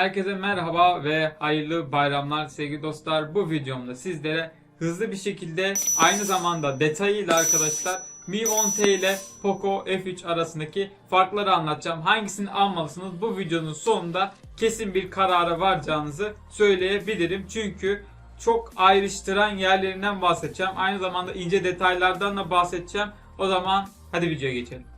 Herkese merhaba ve hayırlı bayramlar sevgili dostlar. Bu videomda sizlere hızlı bir şekilde aynı zamanda detayıyla arkadaşlar Mi 10T ile Poco F3 arasındaki farkları anlatacağım. Hangisini almalısınız? Bu videonun sonunda kesin bir karara varacağınızı söyleyebilirim. Çünkü çok ayrıştıran yerlerinden bahsedeceğim. Aynı zamanda ince detaylardan da bahsedeceğim. O zaman hadi videoya geçelim.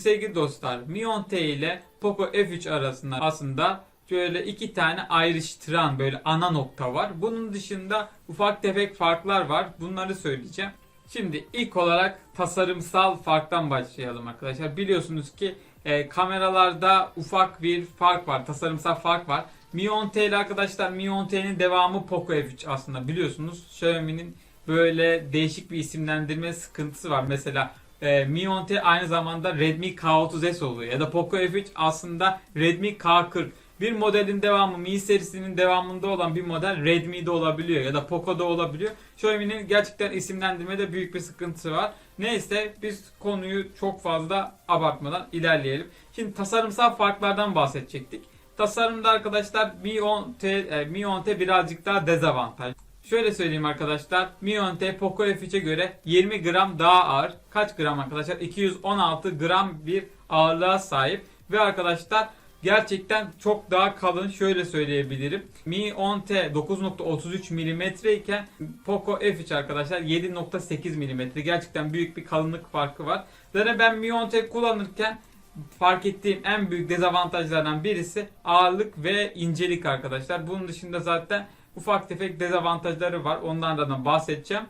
Sevgili dostlar, Mi 10T ile Poco F3 arasında aslında şöyle iki tane ayrıştıran böyle ana nokta var. Bunun dışında ufak tefek farklar var. Bunları söyleyeceğim. Şimdi ilk olarak tasarımsal farktan başlayalım arkadaşlar. Biliyorsunuz ki e, kameralarda ufak bir fark var. Tasarımsal fark var. Mi 10T ile arkadaşlar Mi 10T'nin devamı Poco F3 aslında biliyorsunuz. Xiaomi'nin böyle değişik bir isimlendirme sıkıntısı var. Mesela e, Mi 10T aynı zamanda Redmi K30s oluyor. Ya da Poco F3 aslında Redmi K40. Bir modelin devamı Mi serisinin devamında olan bir model Redmi'de olabiliyor ya da Poco'da olabiliyor. Xiaomi'nin gerçekten isimlendirmede büyük bir sıkıntısı var. Neyse biz konuyu çok fazla abartmadan ilerleyelim. Şimdi tasarımsal farklardan bahsedecektik. Tasarımda arkadaşlar Mi 10T, e, Mi 10T birazcık daha dezavantaj. Şöyle söyleyeyim arkadaşlar. Mi 10T Poco F3'e göre 20 gram daha ağır. Kaç gram arkadaşlar? 216 gram bir ağırlığa sahip. Ve arkadaşlar gerçekten çok daha kalın. Şöyle söyleyebilirim. Mi 10T 9.33 mm iken Poco F3 arkadaşlar 7.8 mm. Gerçekten büyük bir kalınlık farkı var. Zaten ben Mi 10T kullanırken fark ettiğim en büyük dezavantajlardan birisi ağırlık ve incelik arkadaşlar. Bunun dışında zaten ufak tefek dezavantajları var. Onlardan da bahsedeceğim.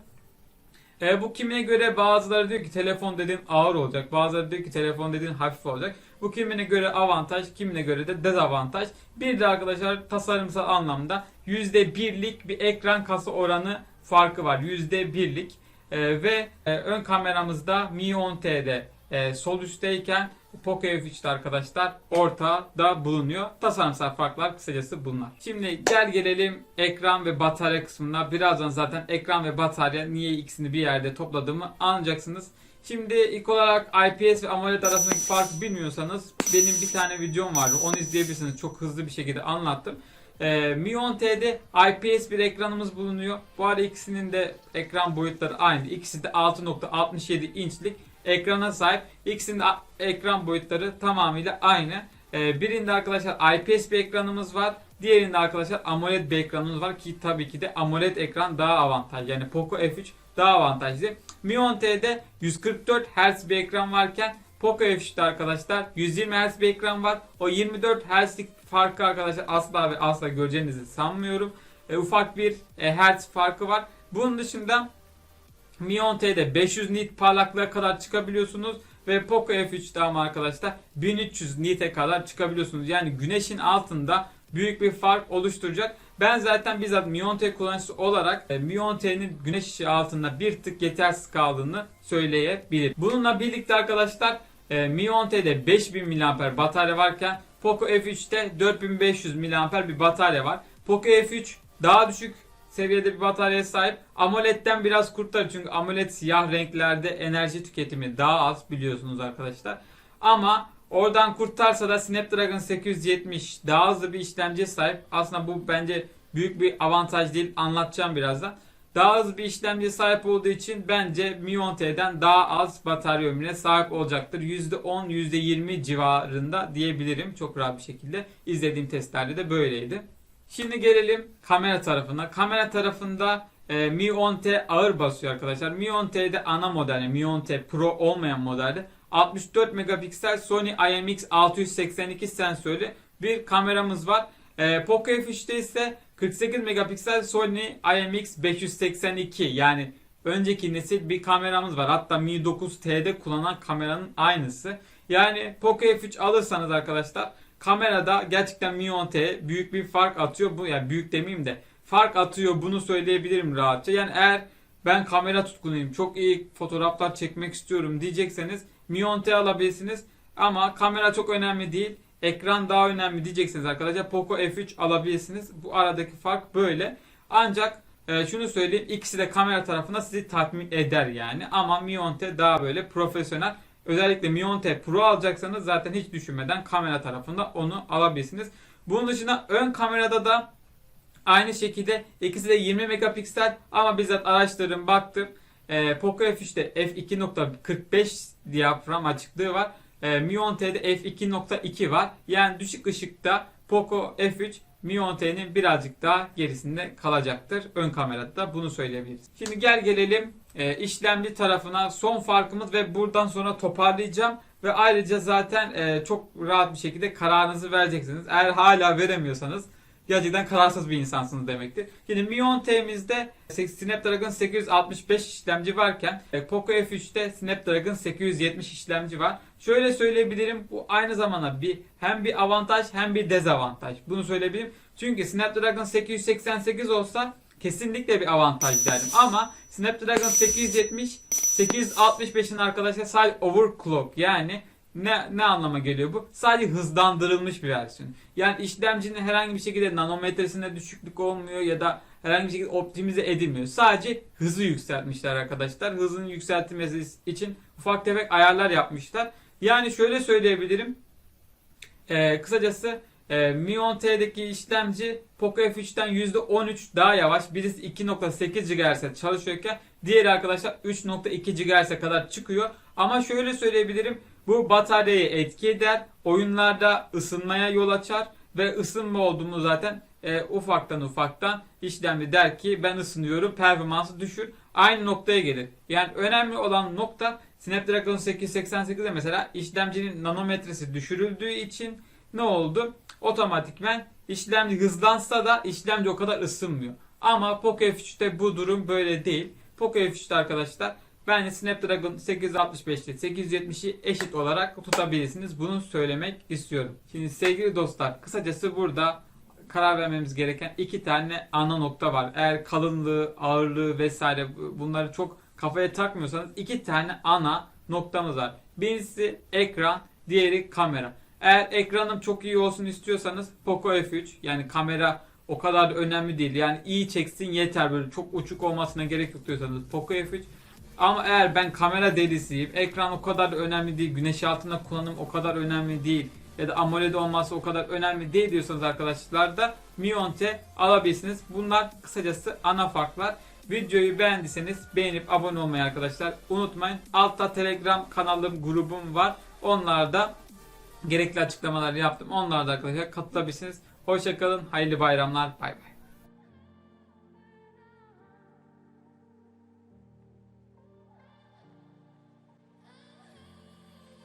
E, bu kimine göre bazıları diyor ki telefon dediğin ağır olacak. Bazıları diyor ki telefon dediğin hafif olacak. Bu kimine göre avantaj, kimine göre de dezavantaj. Bir de arkadaşlar tasarımsal anlamda %1'lik bir ekran kasa oranı farkı var. %1'lik. E, ve e, ön kameramızda Mi 10T'de e, sol üstteyken F3'te arkadaşlar ortada bulunuyor. Tasarımsal farklar kısacası bunlar. Şimdi gel gelelim ekran ve batarya kısmına. Birazdan zaten ekran ve batarya niye ikisini bir yerde topladığımı anlayacaksınız. Şimdi ilk olarak IPS ve AMOLED arasındaki farkı bilmiyorsanız benim bir tane videom vardı. Onu izleyebilirsiniz. Çok hızlı bir şekilde anlattım. Ee, Mi 10T'de IPS bir ekranımız bulunuyor. Bu arada ikisinin de ekran boyutları aynı. İkisi de 6.67 inçlik ekrana sahip. İkisinin ekran boyutları tamamıyla aynı. Ee, birinde arkadaşlar IPS bir ekranımız var. Diğerinde arkadaşlar AMOLED bir ekranımız var ki tabii ki de AMOLED ekran daha avantajlı. Yani Poco F3 daha avantajlı. Mi 10T'de 144 Hz bir ekran varken Poco F3'te arkadaşlar 120 Hz bir ekran var. O 24 Hz'lik farkı arkadaşlar asla ve asla göreceğinizi sanmıyorum. E, ufak bir e, Hz farkı var. Bunun dışında Mi 10T'de 500 nit parlaklığa kadar çıkabiliyorsunuz ve Poco F3'te ama arkadaşlar 1300 nit'e kadar çıkabiliyorsunuz. Yani güneşin altında büyük bir fark oluşturacak. Ben zaten bizzat Mi 10T kullanıcısı olarak e, Mi 10T'nin güneş ışığı altında bir tık yetersiz kaldığını söyleyebilirim. Bununla birlikte arkadaşlar e, Mi 10T'de 5000 mAh batarya varken Poco F3'te 4500 mAh bir batarya var. Poco F3 daha düşük seviyede bir bataryaya sahip. AMOLED'den biraz kurtarır çünkü AMOLED siyah renklerde enerji tüketimi daha az biliyorsunuz arkadaşlar. Ama oradan kurtarsa da Snapdragon 870 daha hızlı bir işlemciye sahip. Aslında bu bence büyük bir avantaj değil. Anlatacağım birazdan. Daha hızlı bir işlemciye sahip olduğu için bence Mi 10T'den daha az batarya ömrüne sahip olacaktır. %10, %20 civarında diyebilirim. Çok rahat bir şekilde. izlediğim testlerde de böyleydi. Şimdi gelelim kamera tarafına. Kamera tarafında e, Mi 10T ağır basıyor arkadaşlar. Mi 10T'de ana model, Mi 10T Pro olmayan modelde 64 megapiksel Sony IMX682 sensörlü bir kameramız var. E, Poco F3'te ise 48 megapiksel Sony IMX582 yani önceki nesil bir kameramız var. Hatta Mi 9T'de kullanılan kameranın aynısı. Yani Poco F3 alırsanız arkadaşlar kamerada gerçekten Mi 10T büyük bir fark atıyor. Bu yani büyük demeyeyim de fark atıyor bunu söyleyebilirim rahatça. Yani eğer ben kamera tutkunuyum, çok iyi fotoğraflar çekmek istiyorum diyecekseniz Mi 10T alabilirsiniz. Ama kamera çok önemli değil. Ekran daha önemli diyeceksiniz arkadaşlar. Poco F3 alabilirsiniz. Bu aradaki fark böyle. Ancak e, şunu söyleyeyim ikisi de kamera tarafında sizi tatmin eder yani. Ama Mi 10T daha böyle profesyonel. Özellikle Mi 10T Pro alacaksanız zaten hiç düşünmeden kamera tarafında onu alabilirsiniz. Bunun dışında ön kamerada da aynı şekilde ikisi de 20 megapiksel ama bizzat araştırdım baktım. E, Poco F3'te f2.45 diyafram açıklığı var. E, Mi 10T'de f2.2 var. Yani düşük ışıkta Poco F3 Mi 10T'nin birazcık daha gerisinde kalacaktır. Ön kamerada da bunu söyleyebiliriz. Şimdi gel gelelim e, işlemci tarafına son farkımız ve buradan sonra toparlayacağım. Ve ayrıca zaten e, çok rahat bir şekilde kararınızı vereceksiniz. Eğer hala veremiyorsanız gerçekten kararsız bir insansınız demektir. Şimdi Mi 10T'mizde Snapdragon 865 işlemci varken e, Poco F3'te Snapdragon 870 işlemci var. Şöyle söyleyebilirim bu aynı zamanda bir hem bir avantaj hem bir dezavantaj. Bunu söyleyebilirim. Çünkü Snapdragon 888 olsa kesinlikle bir avantaj derdim. Ama Snapdragon 870 865'in arkadaşlar sadece overclock yani ne, ne anlama geliyor bu? Sadece hızlandırılmış bir versiyon. Yani işlemcinin herhangi bir şekilde nanometresinde düşüklük olmuyor ya da herhangi bir şekilde optimize edilmiyor. Sadece hızı yükseltmişler arkadaşlar. Hızın yükseltilmesi için ufak tefek ayarlar yapmışlar. Yani şöyle söyleyebilirim. Ee, kısacası e, Mi 10T'deki işlemci Poco F3'ten %13 daha yavaş. Birisi 2.8 GHz çalışıyorken diğeri arkadaşlar 3.2 GHz'e kadar çıkıyor. Ama şöyle söyleyebilirim. Bu bataryayı etki eder. Oyunlarda ısınmaya yol açar. Ve ısınma olduğunu zaten e, ufaktan ufaktan işlemci der ki ben ısınıyorum performansı düşür. Aynı noktaya gelir. Yani önemli olan nokta Snapdragon 888'de mesela işlemcinin nanometresi düşürüldüğü için ne oldu? Otomatikmen işlemci hızlansa da işlemci o kadar ısınmıyor. Ama Poco F3'te bu durum böyle değil. Poco F3'te arkadaşlar bence Snapdragon 865'te 870'i eşit olarak tutabilirsiniz. Bunu söylemek istiyorum. Şimdi sevgili dostlar kısacası burada karar vermemiz gereken iki tane ana nokta var. Eğer kalınlığı, ağırlığı vesaire bunları çok kafaya takmıyorsanız iki tane ana noktamız var. Birincisi ekran, diğeri kamera. Eğer ekranım çok iyi olsun istiyorsanız Poco F3 yani kamera o kadar da önemli değil. Yani iyi çeksin yeter böyle çok uçuk olmasına gerek yok diyorsanız Poco F3 ama eğer ben kamera delisiyim, ekran o kadar da önemli değil, güneş altında kullanım o kadar önemli değil ya da AMOLED olması o kadar önemli değil diyorsanız arkadaşlar da Mi 10T alabilirsiniz. Bunlar kısacası ana farklar. Videoyu beğendiyseniz beğenip abone olmayı arkadaşlar unutmayın. Altta Telegram kanalım, grubum var. Onlarda gerekli açıklamalar yaptım. Onlarda arkadaşlar katılabilirsiniz. Hoşçakalın. Hayırlı bayramlar. Bay bay.